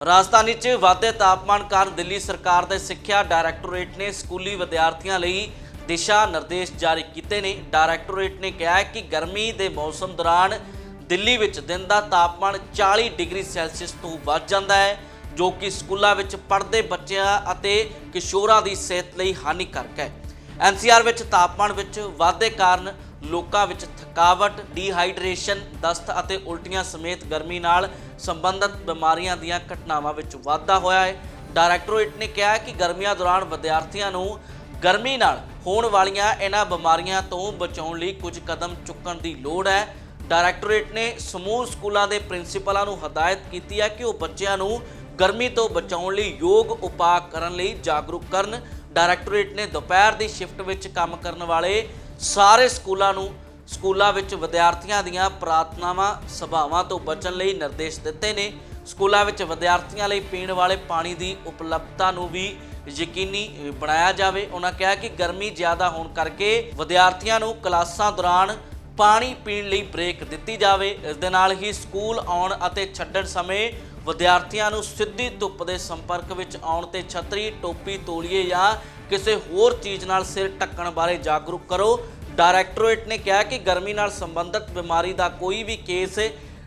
ਰਾਜਧਾਨੀ 'ਚ ਵਾਧੇ ਤਾਪਮਾਨ ਕਾਰਨ ਦਿੱਲੀ ਸਰਕਾਰ ਦੇ ਸਿੱਖਿਆ ਡਾਇਰੈਕਟੋਰੇਟ ਨੇ ਸਕੂਲੀ ਵਿਦਿਆਰਥੀਆਂ ਲਈ ਦਿਸ਼ਾ ਨਿਰਦੇਸ਼ ਜਾਰੀ ਕੀਤੇ ਨੇ। ਡਾਇਰੈਕਟੋਰੇਟ ਨੇ ਕਿਹਾ ਹੈ ਕਿ ਗਰਮੀ ਦੇ ਮੌਸਮ ਦੌਰਾਨ ਦਿੱਲੀ ਵਿੱਚ ਦਿਨ ਦਾ ਤਾਪਮਾਨ 40 ਡਿਗਰੀ ਸੈਲਸੀਅਸ ਤੋਂ ਵੱਧ ਜਾਂਦਾ ਹੈ, ਜੋ ਕਿ ਸਕੂਲਾਂ ਵਿੱਚ ਪੜ੍ਹਦੇ ਬੱਚਿਆਂ ਅਤੇ ਕਿਸ਼ੋਰਾਂ ਦੀ ਸਿਹਤ ਲਈ ਹਾਨੀਕਾਰਕ ਹੈ। ਐਨਸੀਆਰ ਵਿੱਚ ਤਾਪਮਾਨ ਵਿੱਚ ਵਾਧੇ ਕਾਰਨ ਲੋਕਾਂ ਵਿੱਚ ਥਕਾਵਟ ਡੀਹਾਈਡਰੇਸ਼ਨ ਦਸਤ ਅਤੇ ਉਲਟੀਆਂ ਸਮੇਤ ਗਰਮੀ ਨਾਲ ਸੰਬੰਧਿਤ ਬਿਮਾਰੀਆਂ ਦੀਆਂ ਘਟਨਾਵਾਂ ਵਿੱਚ ਵਾਧਾ ਹੋਇਆ ਹੈ। ਡਾਇਰੈਕਟੋਰੇਟ ਨੇ ਕਿਹਾ ਕਿ ਗਰਮੀਆਂ ਦੌਰਾਨ ਵਿਦਿਆਰਥੀਆਂ ਨੂੰ ਗਰਮੀ ਨਾਲ ਹੋਣ ਵਾਲੀਆਂ ਇਹਨਾਂ ਬਿਮਾਰੀਆਂ ਤੋਂ ਬਚਾਉਣ ਲਈ ਕੁਝ ਕਦਮ ਚੁੱਕਣ ਦੀ ਲੋੜ ਹੈ। ਡਾਇਰੈਕਟੋਰੇਟ ਨੇ ਸਮੂਹ ਸਕੂਲਾਂ ਦੇ ਪ੍ਰਿੰਸੀਪਲਾਂ ਨੂੰ ਹਦਾਇਤ ਕੀਤੀ ਹੈ ਕਿ ਉਹ ਬੱਚਿਆਂ ਨੂੰ ਗਰਮੀ ਤੋਂ ਬਚਾਉਣ ਲਈ ਯੋਗ ਉਪਾਅ ਕਰਨ ਲਈ ਜਾਗਰੂਕ ਕਰਨ। ਡਾਇਰੈਕਟੋਰੇਟ ਨੇ ਦੁਪਹਿਰ ਦੀ ਸ਼ਿਫਟ ਵਿੱਚ ਕੰਮ ਕਰਨ ਵਾਲੇ ਸਾਰੇ ਸਕੂਲਾਂ ਨੂੰ ਸਕੂਲਾਂ ਵਿੱਚ ਵਿਦਿਆਰਥੀਆਂ ਦੀਆਂ ਪ੍ਰਾਰਥਨਾਵਾਂ, ਸਭਾਵਾਂ ਤੋਂ ਬਚਣ ਲਈ ਨਿਰਦੇਸ਼ ਦਿੱਤੇ ਨੇ। ਸਕੂਲਾਂ ਵਿੱਚ ਵਿਦਿਆਰਥੀਆਂ ਲਈ ਪੀਣ ਵਾਲੇ ਪਾਣੀ ਦੀ ਉਪਲਬਧਤਾ ਨੂੰ ਵੀ ਯਕੀਨੀ ਬਣਾਇਆ ਜਾਵੇ। ਉਹਨਾਂ ਕਿਹਾ ਕਿ ਗਰਮੀ ਜ਼ਿਆਦਾ ਹੋਣ ਕਰਕੇ ਵਿਦਿਆਰਥੀਆਂ ਨੂੰ ਕਲਾਸਾਂ ਦੌਰਾਨ ਪਾਣੀ ਪੀਣ ਲਈ ਬ੍ਰੇਕ ਦਿੱਤੀ ਜਾਵੇ। ਇਸ ਦੇ ਨਾਲ ਹੀ ਸਕੂਲ ਆਉਣ ਅਤੇ ਛੱਡਣ ਸਮੇਂ ਵਿਦਿਆਰਥੀਆਂ ਨੂੰ ਸਿੱਧੀ ਧੁੱਪ ਦੇ ਸੰਪਰਕ ਵਿੱਚ ਆਉਣ ਤੇ ਛਤਰੀ, ਟੋਪੀ, ਤੋਲੀਏ ਜਾਂ ਕਿਸੇ ਹੋਰ ਚੀਜ਼ ਨਾਲ ਸਿਰ ਢੱਕਣ ਬਾਰੇ ਜਾਗਰੂਕ ਕਰੋ। ਡਾਇਰੈਕਟੋਰੇਟ ਨੇ ਕਿਹਾ ਕਿ ਗਰਮੀ ਨਾਲ ਸੰਬੰਧਿਤ ਬਿਮਾਰੀ ਦਾ ਕੋਈ ਵੀ ਕੇਸ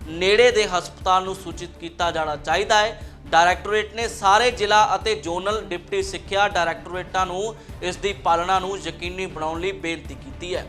ਨੇੜੇ ਦੇ ਹਸਪਤਾਲ ਨੂੰ ਸੂਚਿਤ ਕੀਤਾ ਜਾਣਾ ਚਾਹੀਦਾ ਹੈ। ਡਾਇਰੈਕਟੋਰੇਟ ਨੇ ਸਾਰੇ ਜ਼ਿਲ੍ਹਾ ਅਤੇ ਜ਼ੋਨਲ ਡਿਪਟੀ ਸਿੱਖਿਆ ਡਾਇਰੈਕਟੋਰੇਟਾਂ ਨੂੰ ਇਸ ਦੀ ਪਾਲਣਾ ਨੂੰ ਯਕੀਨੀ ਬਣਾਉਣ ਲਈ ਬੇਨਤੀ ਕੀਤੀ ਹੈ।